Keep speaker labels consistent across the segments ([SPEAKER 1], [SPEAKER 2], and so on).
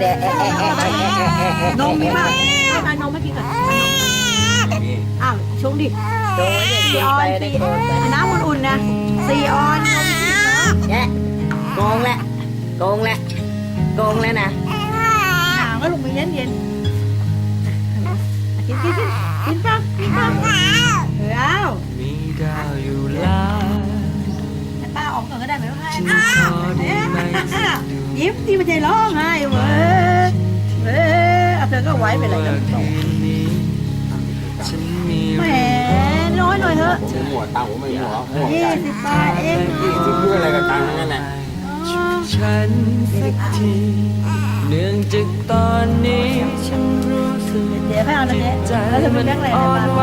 [SPEAKER 1] เดี๋ยวนมมีมากเอา
[SPEAKER 2] มานมมากินก่อนอ้าวชงดิซีออน
[SPEAKER 1] ซีน้ำ
[SPEAKER 2] อุ่นๆนะซีออน
[SPEAKER 1] แย่โกงละโกงละโกงแล้วนะ
[SPEAKER 2] หนาวก็ลงไปเย็นเย็นกินกินกินกินป้ากินป้าเดี๋ว
[SPEAKER 3] มีดาวอยู่แล้
[SPEAKER 2] วป้าออกก่อนก็ได้ไหมว่าให้อ้า ยิ้มที่มันใจร้องไห้เว้ยเว้ยเอาเธอก็ไว้ไปเลยน
[SPEAKER 3] คืนนี้ฉันมี
[SPEAKER 2] แหมน้อยหน่อยเถอะ
[SPEAKER 4] ผมหัวตังค์ผมไม่หัวหัว
[SPEAKER 2] ยี่สิบบาทเอง
[SPEAKER 4] ที่ที่เพื่ออะไรกับตังค์นั่นแหละ
[SPEAKER 3] ฉันสักทีเนื่องจากตอนนี้ฉันรู้สึก
[SPEAKER 2] เดี๋ยวไม่เอานะ
[SPEAKER 3] จิ
[SPEAKER 2] เจ๊
[SPEAKER 3] ตใจ
[SPEAKER 2] แล้วจะไป
[SPEAKER 3] มัน
[SPEAKER 2] แบงค์อะไร
[SPEAKER 3] อ่อน
[SPEAKER 2] มา
[SPEAKER 3] ไหว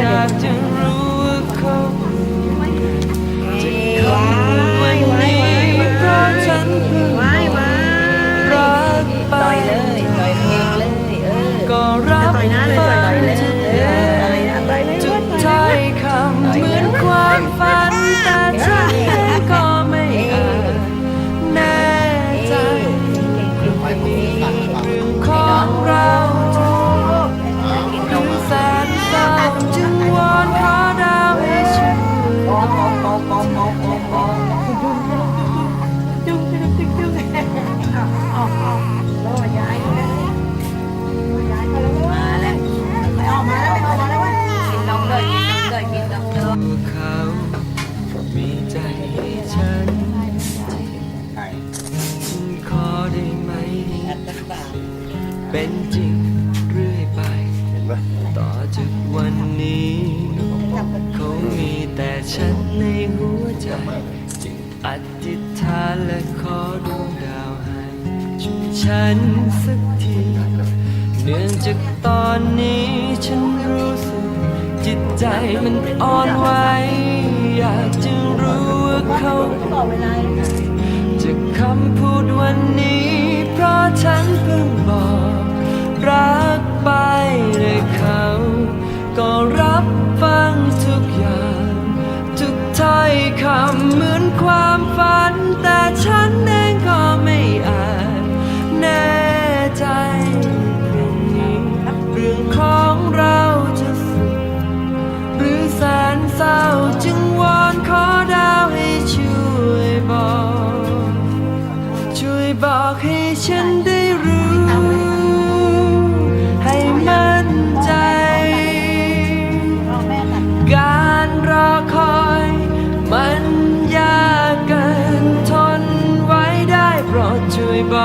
[SPEAKER 3] อยากจะรู้ว่าเขาจะคำวันนี้เพรา
[SPEAKER 2] ว้ไว้
[SPEAKER 3] รักไป
[SPEAKER 1] ต่อยเลยต่อยเพลงเลยเออ
[SPEAKER 3] ก็รับ
[SPEAKER 2] ต่อยหน้าเลย
[SPEAKER 3] ฟั
[SPEAKER 2] ต่อยเลย
[SPEAKER 3] ทุก
[SPEAKER 2] เอ
[SPEAKER 3] อย่า
[SPEAKER 2] องต่อยเลย
[SPEAKER 3] ทุ
[SPEAKER 2] ต่
[SPEAKER 3] ก
[SPEAKER 2] อย
[SPEAKER 3] ถ้อยคำเหมือนความฝันแต่ฉันก็ไม่อาจแน่ใจเรื่องของเราถึงแสนเศร้าจึงวอนขอดาวให้ช่ว ฉันสักที เนื่องจากตอนนี้ฉันรู้สึก จิตใจมันอ่อนไหวอยากจะรู้ว่าเขา
[SPEAKER 2] ต่อเวลา
[SPEAKER 3] จะคำพูดวันนี้ เพราะฉันเพิ่งบอก รักไปเลยเขาก็รับ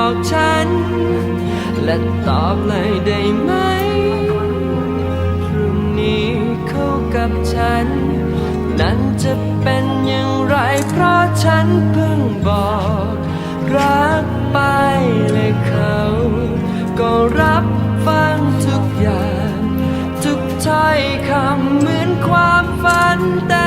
[SPEAKER 3] บอกฉัน
[SPEAKER 2] และ
[SPEAKER 3] ตอบเลยได้ไหมพรุ่งนี้เข้ากับฉัน นั้นจะเป็นอย่างไร เพราะฉันเพิ่งบอก รักไปเลยเขา ก็รับฟังทุกอย่าง ทุกถ้อยคำเหมือนความฝันแต่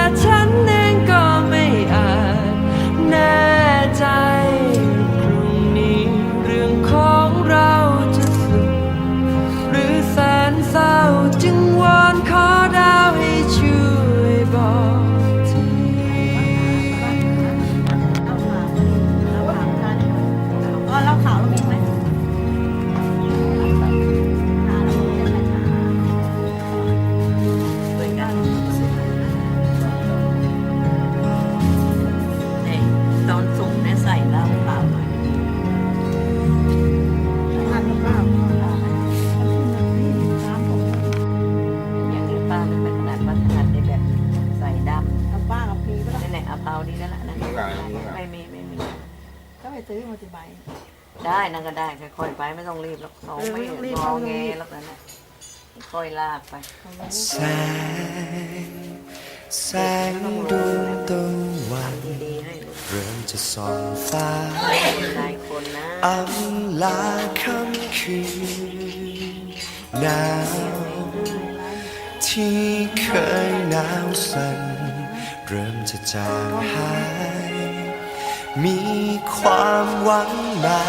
[SPEAKER 3] ก็ได้
[SPEAKER 1] ค่อยๆไปไม่ต้องรีบหรอกเขาไม่
[SPEAKER 2] เออไม่ต้องรีบ
[SPEAKER 1] งอแงหรอกนั่นน่ะค่อยลากไป
[SPEAKER 3] แสงแสงดวงตะวัน
[SPEAKER 1] ดีๆให้ลูก
[SPEAKER 3] เริ่มจะส่องฟ้า
[SPEAKER 1] หลายคนนะ
[SPEAKER 3] อำลาค่ำคืนหนาวที่เคยหนาวสั่นเริ่มจะจางหาย มีความหวังใหม่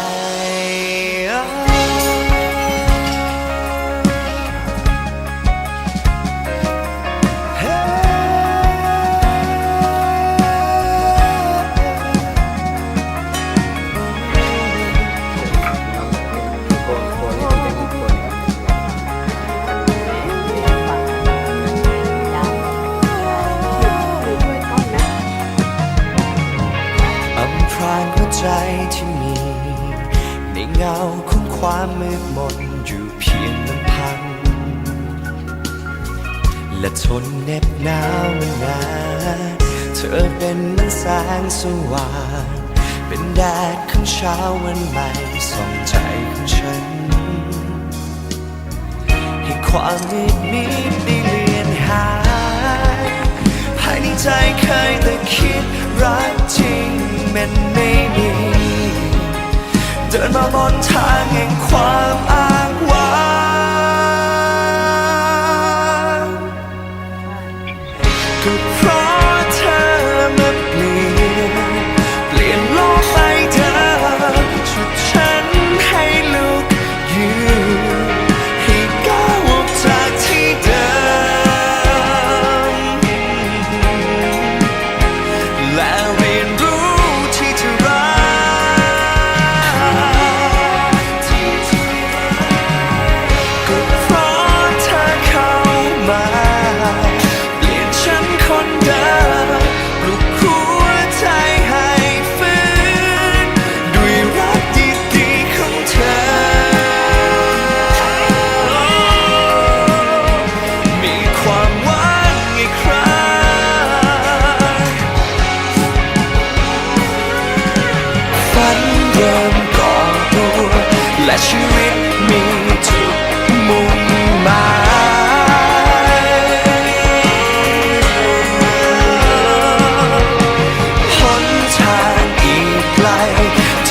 [SPEAKER 3] าของควา
[SPEAKER 5] มมืดมนอยู่เพียงลำพัง และทนเหน็บหนาวนานเธอเป็นเหมือนแสงสว่าง เป็นแดดของเช้าวันใหม่ส่องใจของฉัน ให้ความมืดมิดได้เลือนหาย ภายในใจเคยแต่คิดรักจริงมันไม่มี เดินมาบนทางแห่งความอ้า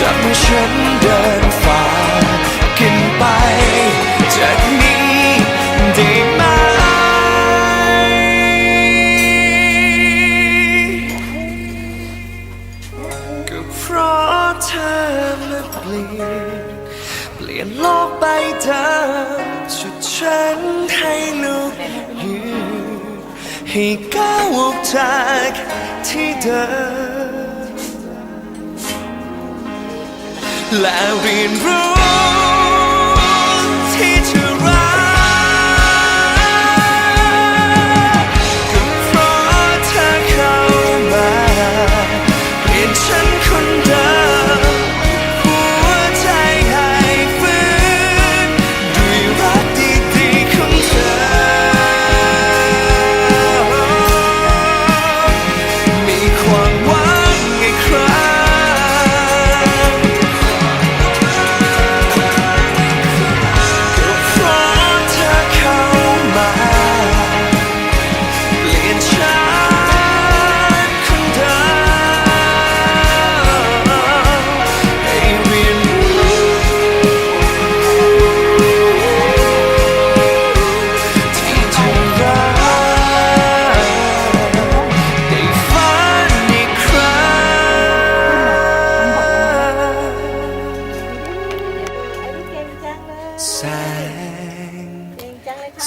[SPEAKER 5] จะเมื่ฉันเดินฝ่าขึ้นไปจากนี้ได้ไหมก็เพราะเธอมาเปลี่ยนเปลี่ยนโลกใบเดิมชุดฉันให้ลุกยืนให้ก้าวออกจากที่เดิม และเรียนรู้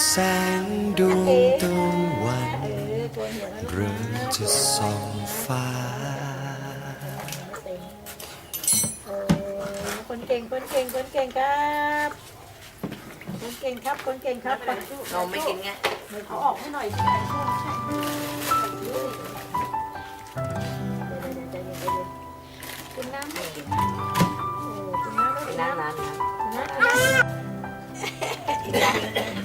[SPEAKER 5] แสงดวงตะวัน
[SPEAKER 2] เออตัวเห
[SPEAKER 5] ริ่มจะส่องฟ้า
[SPEAKER 2] โอ้คนเก่งคนเก่งคนเก่งครับ คนเก่งครับคนเก่งครับ
[SPEAKER 1] เราไม่กินไง
[SPEAKER 2] เอาออกให้หน่อยสิไก่สู้คุณน้ำไม่กินโอ้คุณน้ำไม่กิน
[SPEAKER 1] นั่ง
[SPEAKER 2] น้ำ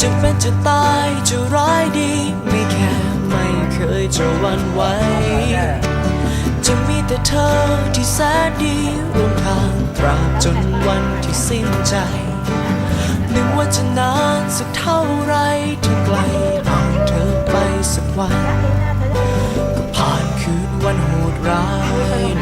[SPEAKER 6] จะเป็นจะตายจะร้ายดี ไม่แค่ไม่เคยจะวันไหว จะมีแต่เธอที่แสนดีร่วมทางตราบจนวันที่สิ้นใจไม่ว่าจะนานสักเท่าไรถึงไกลห่างเธอไปสักวัน ก็ผ่านคืนวันโหดร้าย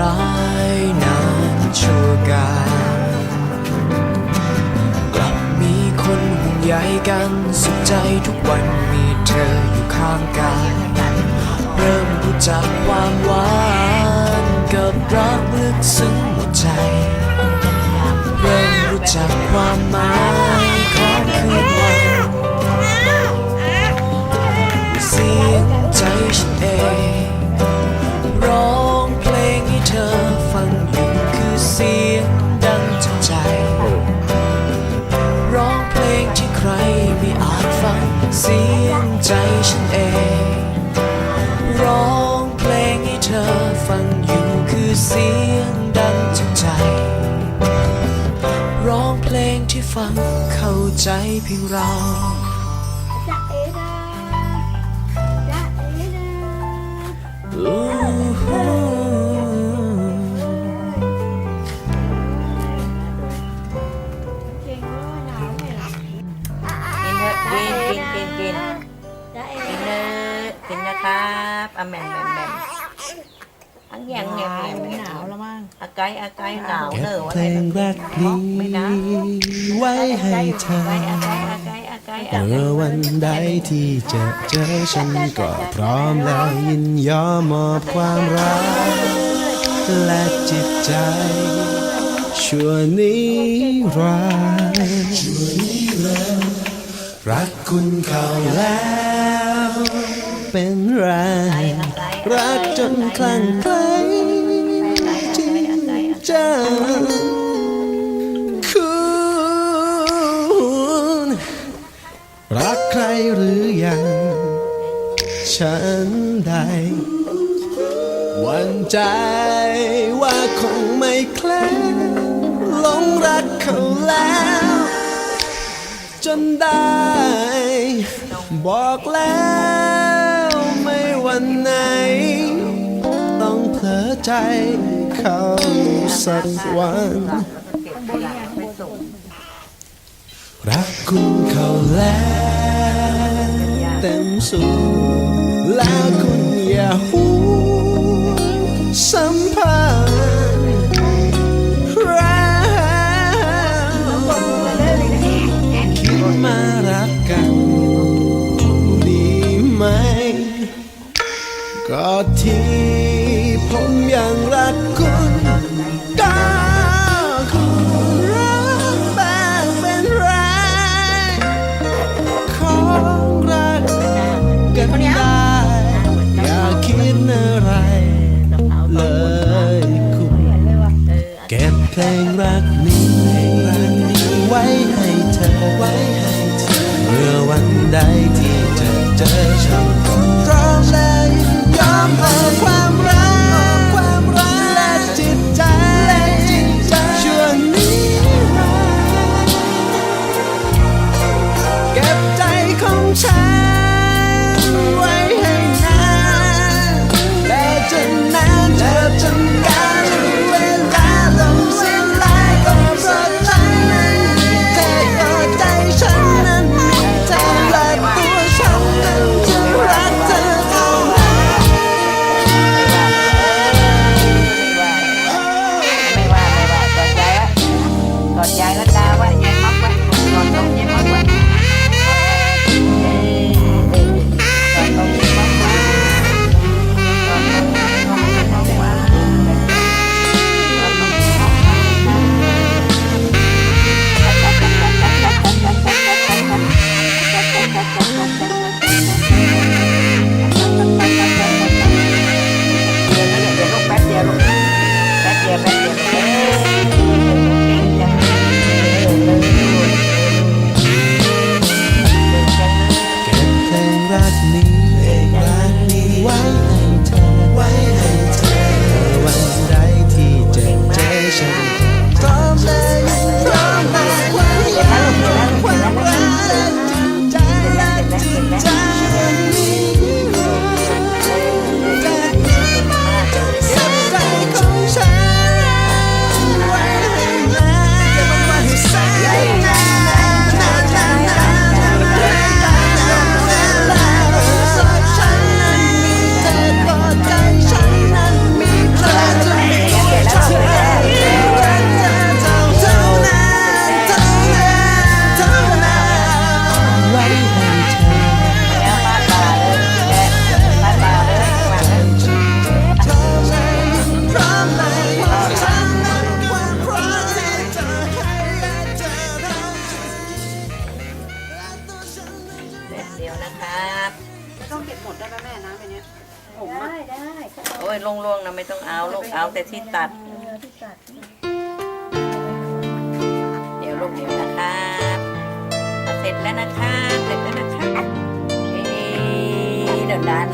[SPEAKER 6] ร้ายนานชั่วกาลกลับมีคนห่วงใยกันสุขใจทุกวันมีเธออยู่ข้างกายเริ่มรู้จักความหวานกับรักลึกซึ้งหัวใจเริ่มรู้จักความหมายของคืนวันเสียงใจฉันเอง เสียงใจฉันเอง ร้องเพลงให้เธอฟังอยู่คือเสียงดังจากใจ ร้องเพลงที่ฟังเข้าใจเพียงเรา
[SPEAKER 2] จะเอดาจะเอดา
[SPEAKER 1] ทั้งแยงแหม่มแหม่ม
[SPEAKER 2] หนาวแล้วมั้ง
[SPEAKER 1] อาไกอาไกหนาว
[SPEAKER 7] เก็
[SPEAKER 1] เน
[SPEAKER 7] บ
[SPEAKER 1] อะ
[SPEAKER 7] เพลงรักนี้
[SPEAKER 1] ไม่นะ
[SPEAKER 7] ไว้ให้เธอ
[SPEAKER 1] อาไกอาไกอาไกอาไกอาไก
[SPEAKER 7] เมื่อวันใดที่จะเจอฉันก็พร้อมและยินยอมมอบความรัก และจิตใจ ชั่วนิรันดร์รักคุณเขาแล้ว เป็นไร รักจนคลั่งไคล้จริงจังคุณรักใครหรือยัง ฉันใดหวันใจว่าคงไม่แคล้หลงรักเขาแล้ว จนได้บอกแล้ว วันไหน ต้องเผลอใจเขาสักวัน รักคุณเขาแล้วเต็มสูงแล้วคุณอย่าหูซ้ำ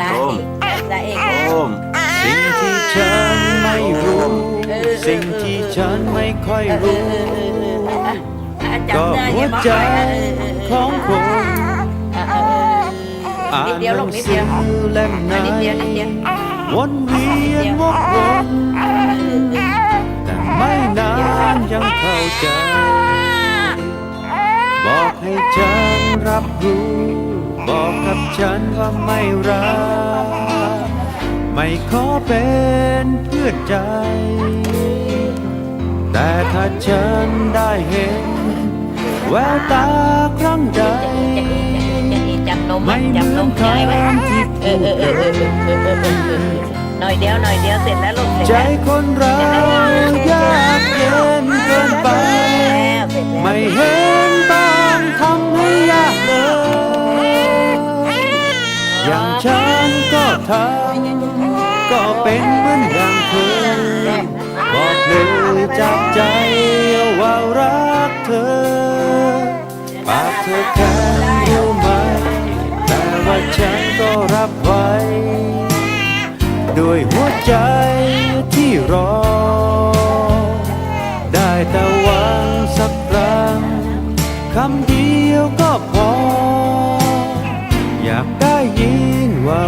[SPEAKER 7] ร้านอีกาเอง
[SPEAKER 1] สิ่ง
[SPEAKER 8] ที่ฉันไม่รู้ สิ่งที่ฉันไม่ค่อยรู้ ก็หัวใจของผม
[SPEAKER 1] อ่าน
[SPEAKER 8] หนังสือเล่มไหน
[SPEAKER 1] วนเวี
[SPEAKER 8] ยนวกวนแต่ไม่นานยังเข้าใจ บอกให้ฉันรับรู้ บอกกับฉันว่าไม่รัก ไม่ขอเป็นเพื่อนใจ แต่ถ้าฉันได้เห็น แววตาครั้งใดไม่
[SPEAKER 1] จั
[SPEAKER 8] ม
[SPEAKER 1] ใจไว้เออเออเออเหน่อยเดียวหน่อยเดียวเสร็จแล้วลูเสร็จ
[SPEAKER 8] ใจคนเรายากเย็นเกินไป ไม่เห็น ก็ทำก็เป็นเหมือนอย่างเคยบอกเลยจากใจว่ารักเธอปากเธอแค่รู้ไหมแต่ว่าฉันก็รับไว้ด้วยหัวใจที่รอ ได้แต่หวังสักครั้งคำเดียวก็พอ อยากได้ยินว่า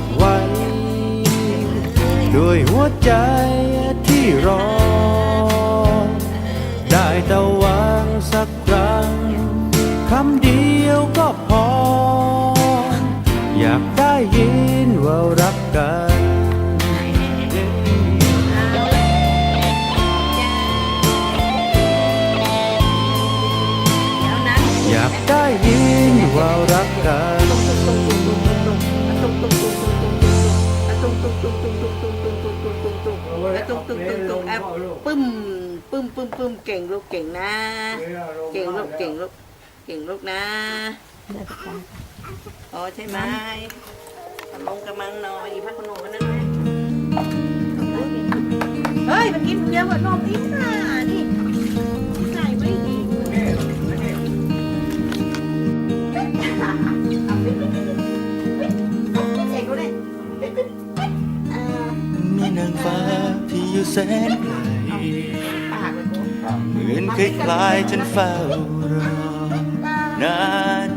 [SPEAKER 1] บไว้
[SPEAKER 8] ด้วยหัวใจที่รอ ได้แต่หวังสักครั้งคำเดียวก็พอ อยากได้ยินว่ารักกันอยากได้ยินว่ารักกัน
[SPEAKER 1] ปึ้มปึ้มปึ้มปึ้มเก่งลูกเก่งนะ เก่งลูกเก่งลูกเก่งลูกนะอ๋อใช่ไหมเอาลงกระมังนอยอีพักขนมกันนั่นนะ
[SPEAKER 2] เฮ้ยมากินเยอะกว่านมอีกค่ะนี่ใส่ไม่ดีเก่งด้วย
[SPEAKER 8] มี นางฟ้าที่อยู่แสนไกล
[SPEAKER 2] เห
[SPEAKER 8] มือนคล้ายๆฉันเฝ้ารอนาน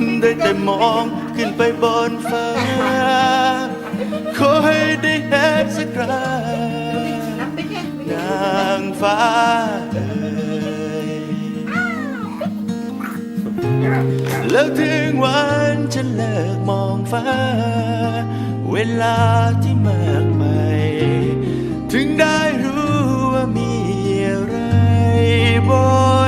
[SPEAKER 8] นได้แต่มองขึ้นไปบนฟ้า ขอให้ได้เห็นสักครั้งนางฟ้าเอ่ย แล้วถึงวันฉันเลิกมองฟ้า เวลาที่มากไปถึงได้รู้ว่ามีอะไรบน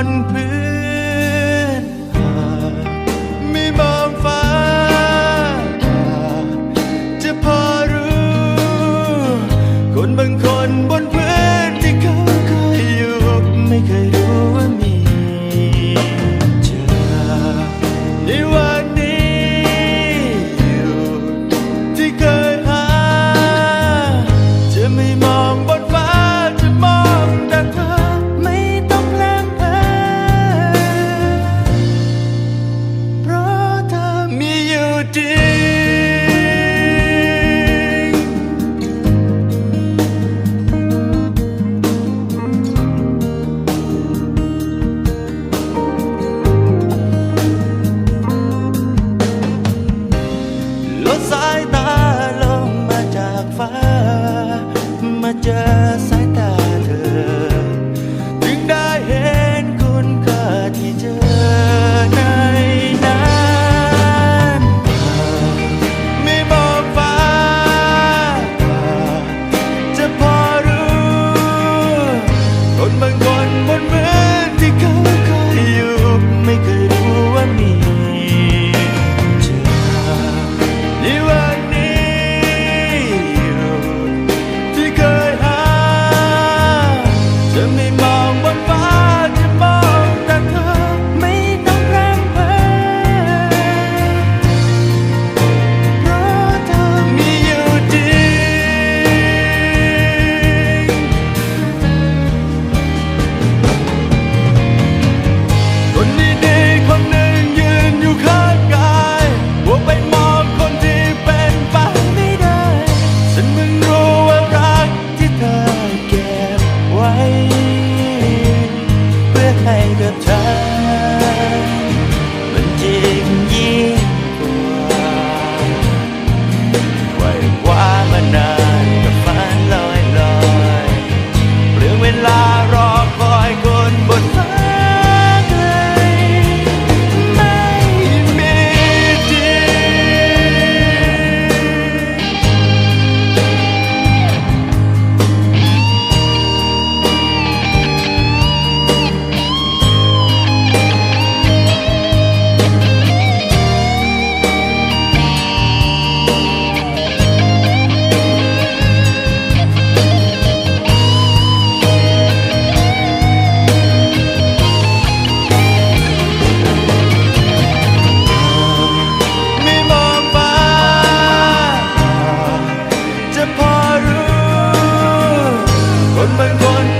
[SPEAKER 8] Vẫn.